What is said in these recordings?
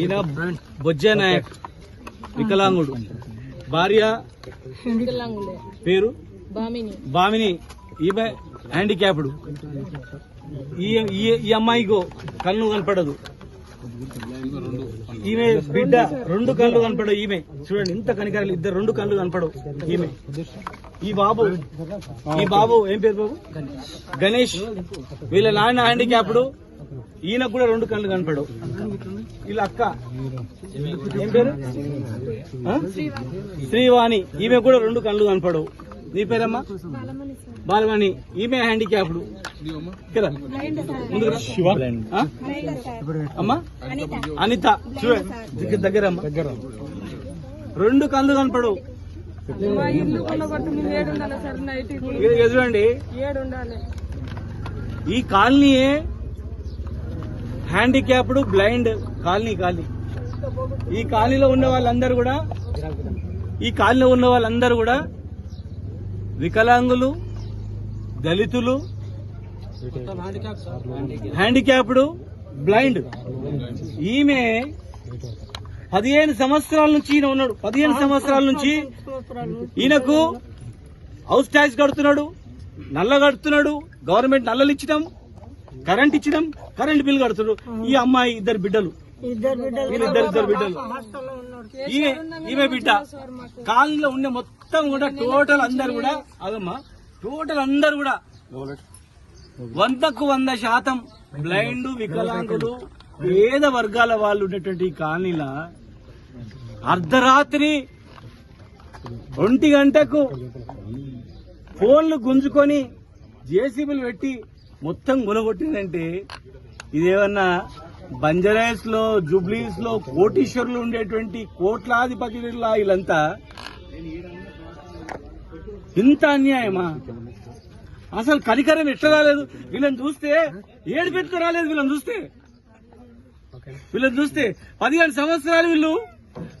ఈయన బొజ్జే నాయక్ వికలాంగుడు. భార్య పేరు? బామిని. ఈమె హ్యాండిక్యాప్డ్. ఈ అమ్మాయికో కన్ను కనపడదు. ఈమె బిడ్డ రెండు కళ్ళు కనపడవు ఈమె. చూడండి ఇంత కనికరాలు ఇద్దరు రెండు కళ్ళు కనపడవు ఈమె. ఈ బాబు ఈ బాబు ఏం పేరు బాబు? గణేష్. వీళ్ళ నాన్న హ్యాండిక్యాప్డ్. ఈయనకు కూడా రెండు కళ్ళు కనపడవు. వీళ్ళ అక్క. ఏం పేరు? శ్రీవాణి. ఈమె కూడా రెండు కళ్ళు కనపడవు. నీ పేరమ్మా? బాలమణి. ఈమె హ్యాండిక్యాప్డ్? అమ్మా? అనిత. దగ్గర అమ్మా రెండు కళ్ళు కనపడవు. చూడండి. ఏడు ఉండాలి ఈ కాలనీయే హ్యాండిక్యాప్డ్ బ్లైండ్ కాలనీ కాలనీ ఈ కాలనీలో ఉన్న వాళ్ళందరూ కూడా ఈ కాలనీలో ఉన్న వాళ్ళందరూ కూడా వికలాంగులు దళితులు హ్యాండిక్యాప్డ్ బ్లైండ్. ఈమె పదిహేను సంవత్సరాల నుంచి ఈయన ఉన్నాడు. పదిహేను సంవత్సరాల నుంచి ఈయనకు హౌస్ ట్యాక్స్ కడుతున్నాడు నల్ల కడుతున్నాడు గవర్నమెంట్ నల్లలు ఇచ్చినాం కరెంట్ ఇచ్చినాం కరెంట్ బిల్ కడుతున్నాడు ఈ అమ్మాయి ఇద్దరు బిడ్డలు. వీళ్ళిద్దరు ఇద్దరు బిడ్డలు. ఈమె ఈమె బిడ్డ. కాలనీలో ఉండే మొత్తం కూడా టోటల్ అందరు కూడా అదమ్మా టోటల్ అందరు కూడా వందకు వంద శాతం బ్లైండ్ వికలాంగులు పేద వర్గాల వాళ్ళు ఉన్నటువంటి ఈ కాలనీల అర్ధరాత్రి ఒంటి గంటకు ఫోన్లు గుంజుకొని జేసీబీలు పెట్టి మొత్తం గులగొట్టిందంటే ఇదేమన్నా బంజరాస్లో జూబ్లీస్లో కోటీశ్వరులు ఉండేటువంటి కోట్లాధిపతుల వీళ్ళంతా ఇంత అన్యాయమా? అసలు కనికరం ఎట్లా రాలేదు? వీళ్ళని చూస్తే ఏడు పెట్టుకు రాలేదు వీళ్ళని చూస్తే. వీళ్ళని చూస్తే పదిహేను సంవత్సరాలు వీళ్ళు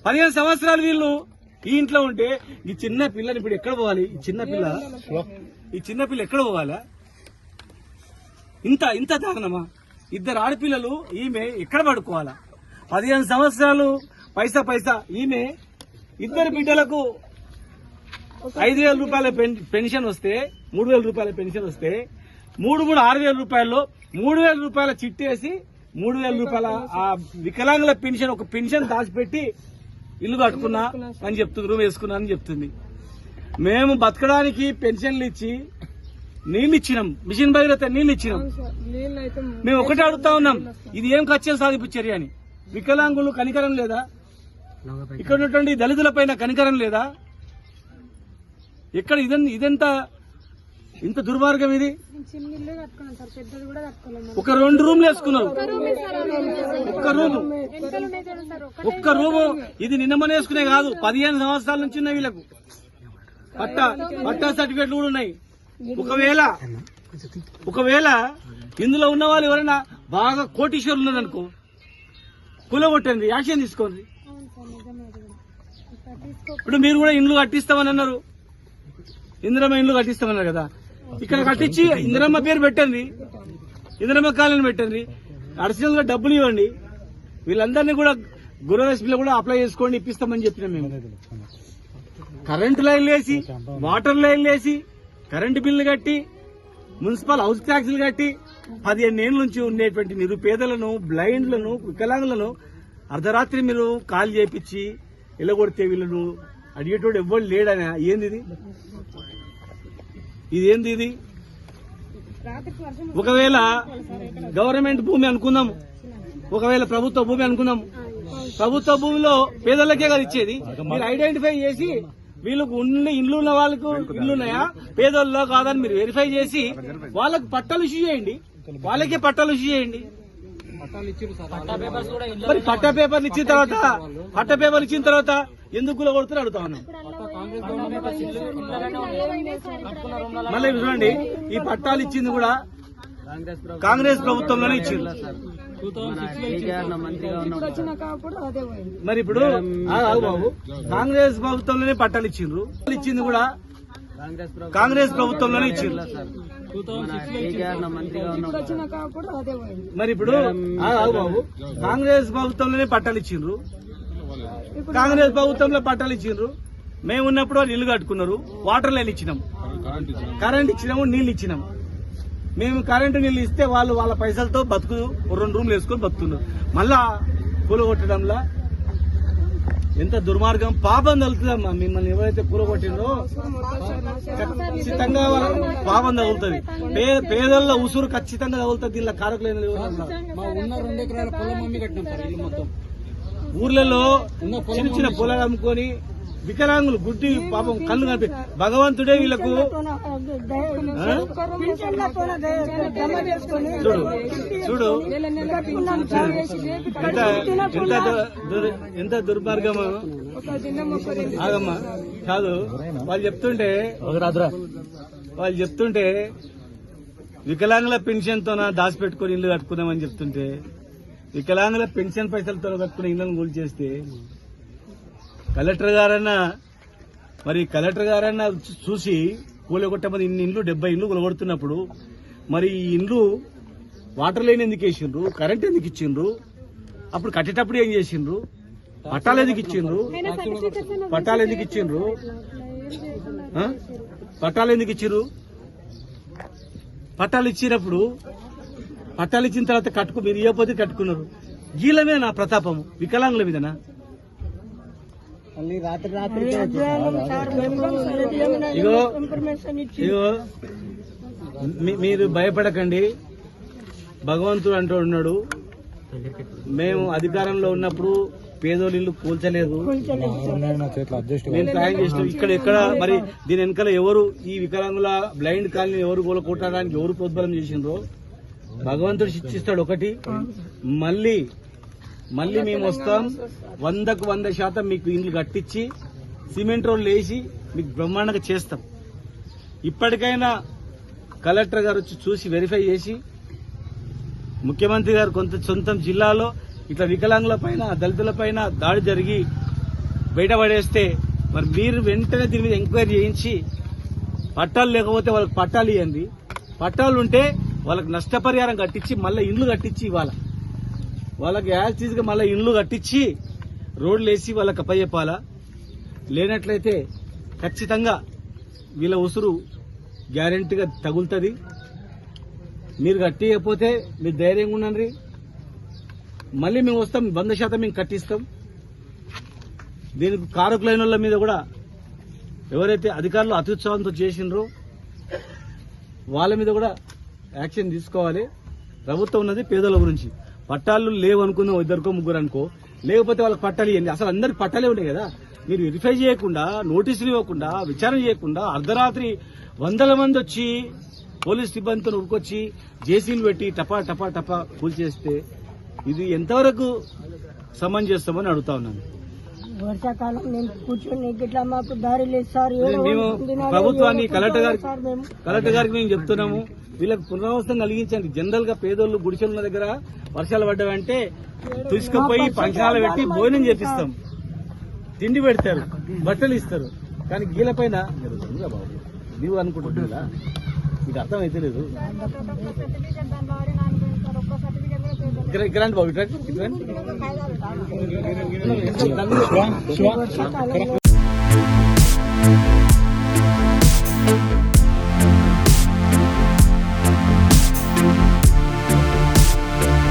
పదిహేను సంవత్సరాలు వీళ్ళు ఈ ఇంట్లో ఉంటే ఈ చిన్న పిల్లని ఇప్పుడు ఎక్కడ పోవాలి? ఈ చిన్న పిల్ల? ఈ చిన్న పిల్ల ఎక్కడ పోవాలా? ఇంత ఇంత దారుణమా? ఇద్దరు ఆడపిల్లలు ఈమె ఎక్కడ పడుకోవాలా? పదిహేను సంవత్సరాలు పైసా పైసా ఈమె ఇద్దరు బిడ్డలకు ఐదు వేల రూపాయల పెన్షన్ వస్తే మూడు వేల రూపాయల పెన్షన్ వస్తే మూడు మూడు ఆరు వేల రూపాయల్లో మూడు వేల రూపాయల చిట్టేసి మూడు వేల రూపాయల ఆ వికలాంగుల పెన్షన్ ఒక పెన్షన్ దాచిపెట్టి ఇల్లు కట్టుకున్నా అని చెప్తుంది రూమ్ వేసుకున్నా అని చెప్తుంది. మేము బతకడానికి పెన్షన్లు ఇచ్చి నీళ్ళు ఇచ్చినాం మిషన్ భగీరథ నీళ్ళు ఇచ్చినాం మేము ఒకటే అడుగుతా ఉన్నాం. ఇది ఏం ఖర్చు సాధింపు చర్య అని. వికలాంగులు కనికరం లేదా? ఇక్కడ ఉన్నటువంటి దళితుల పైన కనికరం లేదా? ఎక్కడ ఇదన్ ఇదెంత ఇంత దుర్మార్గం ఇది? ఒక రెండు రూమ్లు వేసుకున్నారు. ఒక్క రూము. ఒక్క రూము ఇది నిన్న మొన్న వేసుకునే కాదు. పదిహేను సంవత్సరాల నుంచి ఉన్నాయి వీళ్ళకు. పట్ట పట్టా సర్టిఫికెట్లు కూడా ఉన్నాయి. ఒకవేళ ఒకవేళ ఇందులో ఉన్న వాళ్ళు ఎవరైనా బాగా కోటీశ్వరులు ఉన్నారనుకో కూలగొట్టండి యాక్షన్ తీసుకోండి. ఇప్పుడు మీరు కూడా ఇండ్లు కట్టిస్తామని అన్నారు. ఇందిరమ్మ ఇండ్లు కట్టిస్తామన్నారు కదా. ఇక్కడ కట్టించి ఇందిరమ్మ పేరు పెట్టండి. ఇందిరమ్మ కాలనీ పెట్టండి. అడిషనల్గా డబ్బులు ఇవ్వండి. వీళ్ళందరినీ కూడా గురవేసిలో కూడా అప్లై చేసుకోండి ఇప్పిస్తామని చెప్పినాం మేము. కరెంటు లైన్లు వేసి వాటర్ లైన్లు వేసి కరెంటు బిల్లు కట్టి మున్సిపల్ హౌస్ ట్యాక్సులు కట్టి పదిహేను ఏళ్ళ నుంచి ఉండేటువంటి నిరుపేదలను బ్లైండ్లను వికలాంగులను అర్ధరాత్రి మీరు కాల్ చేపించి ఎలగొడితే వీళ్ళను అడిగేటోడు ఎవ్వరు లేడని. ఏంది ఇది ఇదేంది ఇది? ఒకవేళ గవర్నమెంట్ భూమి అనుకుందాము ఒకవేళ ప్రభుత్వ భూమి అనుకుందాము ప్రభుత్వ భూమిలో పేదలకే కదా ఇచ్చేది. మీరు ఐడెంటిఫై చేసి వీళ్ళకు ఉన్న ఇండ్లు ఉన్న వాళ్ళకు ఇల్లు ఉన్నాయా? పేదోళ్ళలో కాదని మీరు వెరిఫై చేసి వాళ్ళకు పట్టాలు ఇష్యూ చేయండి. వాళ్ళకే పట్టాలు ఇష్యూ చేయండి. మరి పట్టా పేపర్లు ఇచ్చిన తర్వాత పట్టా పేపర్లు ఇచ్చిన తర్వాత ఎందుకు కూలగొడుతున్నారు అడుగుతా ఉన్నాం మళ్ళీ చూడండి ఈ పట్టాలు ఇచ్చింది కూడా కాంగ్రెస్ ప్రభుత్వంలోనే ఇచ్చింది. మరి ఇప్పుడు బాబు. కాంగ్రెస్ ప్రభుత్వంలోనే పట్టాలు ఇచ్చిండ్రు. ఇచ్చింది కూడా కాంగ్రెస్ ప్రభుత్వంలోనే ఇచ్చిండ్రు. ఇప్పుడు వచ్చినాక కూడా అదే పోయింది. మరి ఇప్పుడు బాబు. కాంగ్రెస్ ప్రభుత్వంలోనే పట్టాలు ఇచ్చిండ్రు. కాంగ్రెస్ ప్రభుత్వంలో పట్టాలు ఇచ్చిండ్రు. మేము ఉన్నప్పుడు వాళ్ళు ఇల్లు కట్టుకున్నారు. వాటర్ లైన్ ఇచ్చినాం. కరెంట్ ఇచ్చినాము నీళ్ళు ఇచ్చినాం. మేము కరెంటు నీళ్ళు ఇస్తే వాళ్ళు వాళ్ళ పైసలతో బతుకు రెండు రూమ్లు వేసుకొని బతుకున్నారు మళ్ళా కూలగొట్టడంలా? ఎంత దుర్మార్గం. పాపం తగులుతుందమ్మా. మిమ్మల్ని ఎవరైతే కూలగొట్టిందో ఖచ్చితంగా పాపం తగులుతుంది. పేదల్లో ఉసురు ఖచ్చితంగా తగులుతుంది. దీనిలో కారకులైన మా ఉన్న రెండు ఎకరాల పొలం మమ్మీ కట్టినాం సార్ ఇల్లు మొత్తం. ఊర్లలో చిన్న చిన్న పొలాలు అమ్ముకొని వికలాంగులు గుడ్డి పాపం కళ్ళు కనిపి భగవంతుడే వీళ్ళకు చూడు చూడు. ఎంత ఎంత దుర్- ఎంత దుర్మార్గమో? ఆగమ్మా. కాదు. వాళ్ళు చెప్తుంటే వాళ్ళు చెప్తుంటే వికలాంగుల పెన్షన్ తోన దాచిపెట్టుకుని ఇల్లు కట్టుకున్నామని చెప్తుంటే వికలాంగుల పెన్షన్ పైసలతో కట్టుకుని ఇళ్ళను కూల్ చేస్తే కలెక్టర్ గారన్నా మరి కలెక్టర్ గారన్నా చూసి కూలగొట్టమని ఇన్ని ఇండ్లు డెబ్బై ఇండ్లు కూలగొడుతున్నప్పుడు మరి ఈ ఇండ్లు వాటర్ లైన్ ఎందుకు వేసిండ్రు? కరెంట్ ఎందుకు ఇచ్చిండ్రు? అప్పుడు కట్టేటప్పుడు ఏం చేసిండ్రు? పట్టాలు ఎందుకు ఇచ్చిండ్రు? పట్టాలు ఎందుకు ఇచ్చిండ్రు? పట్టాలు ఎందుకు ఇచ్చిర్రు? పట్టాలు ఇచ్చినప్పుడు పట్టాలు ఇచ్చిన తర్వాత కట్టుకు మీరు ఇవ్వకపోతే కట్టుకున్నారు? గీలమే నా ప్రతాపము. వికలాంగుల మీదనా? ఇగో ఇగో మీ- మీరు భయపడకండి. భగవంతుడు అంటూ ఉన్నాడు. మేము అధికారంలో ఉన్నప్పుడు పేదోళ్ళు ఇల్లు కూల్చలేదు మేము సాయం చేసినాం. ఇక్కడ ఎక్కడ మరి దీని వెనకాల ఎవరు ఈ వికలాంగుల బ్లైండ్ కాలనీ ఎవరు గోల కొట్టడానికి ఎవరు ప్రోద్బలం చేసిండ్రో భగవంతుడు శిక్షిస్తాడు ఒకటి. మళ్ళీ మళ్ళీ మేము వస్తాం. వందకు వంద శాతం మీకు ఇండ్లు కట్టించి సిమెంట్ రోడ్లు వేసి మీకు బ్రహ్మాండంగా చేస్తాం. ఇప్పటికైనా కలెక్టర్ గారు వచ్చి చూసి వెరిఫై చేసి ముఖ్యమంత్రి గారు కొంత సొంతం జిల్లాలో ఇట్లా వికలాంగుల పైన దళితుల పైన దాడి జరిగి బయటపడేస్తే మరి మీరు వెంటనే దీని మీద ఎంక్వైరీ చేయించి పట్టాలు లేకపోతే వాళ్ళకి పట్టాలు ఇవ్వండి పట్టాలు ఉంటే వాళ్ళకి నష్టపరిహారం కట్టించి మళ్ళీ ఇండ్లు కట్టించి ఇవ్వాలి వాళ్ళకి యాజ్గా మళ్ళీ ఇండ్లు కట్టించి రోడ్లు వేసి వాళ్ళకి అప్పచెప్పాలా? లేనట్లయితే ఖచ్చితంగా వీళ్ళ ఉసురు గ్యారెంటీగా తగులుతుంది. మీరు కట్టియకపోతే మీరు ధైర్యంగా ఉండండి. మళ్ళీ మేము వస్తాం వంద శాతం మేము కట్టిస్తాం. దీనికి కారకులైన వాళ్ళ మీద కూడా ఎవరైతే అధికారులు అత్యుత్సాహంతో చేసిండ్రో వాళ్ళ మీద కూడా యాక్షన్ తీసుకోవాలి. ప్రభుత్వం ఉన్నది పేదల గురించి. పట్టాలు లేవు అనుకున్న ఇద్దరికో ముగ్గురు అనుకో. లేకపోతే వాళ్ళకి పట్టాలు ఇవ్వండి. అసలు అందరికి పట్టాలే ఉన్నాయి కదా. మీరు వెరిఫై చేయకుండా నోటీసులు ఇవ్వకుండా విచారణ చేయకుండా అర్ధరాత్రి వందల మంది వచ్చి పోలీస్ సిబ్బందితో ఉరుకొచ్చి జేసీలు పెట్టి టపా టపా టపా కూల్చేస్తే ఇది ఎంతవరకు సమంజసమని అడుగుతా ఉన్నాను. వర్షాకాలం మేము కూర్చొని ఇట్లా మాకు దారి లేదు సార్ మేము ప్రభుత్వాన్ని కలెక్టర్ గారికి మేము. కలెక్టర్ గారికి మేము చెప్తున్నాము. వీళ్ళకి పునరావాసం కలిగించండి. జనరల్గా పేదోళ్ళు గుడిసెల దగ్గర వర్షాలు పడ్డావంటే తీసుకుపోయి పంచనాలు పెట్టి భోజనం చేపిస్తాం. తిండి పెడతారు బట్టలు ఇస్తారు. కానీ గీల పైన నీవు అనుకుంటున్నా మీకు అర్థమైతే లేదు. ఇక్కడ ఇక్కడ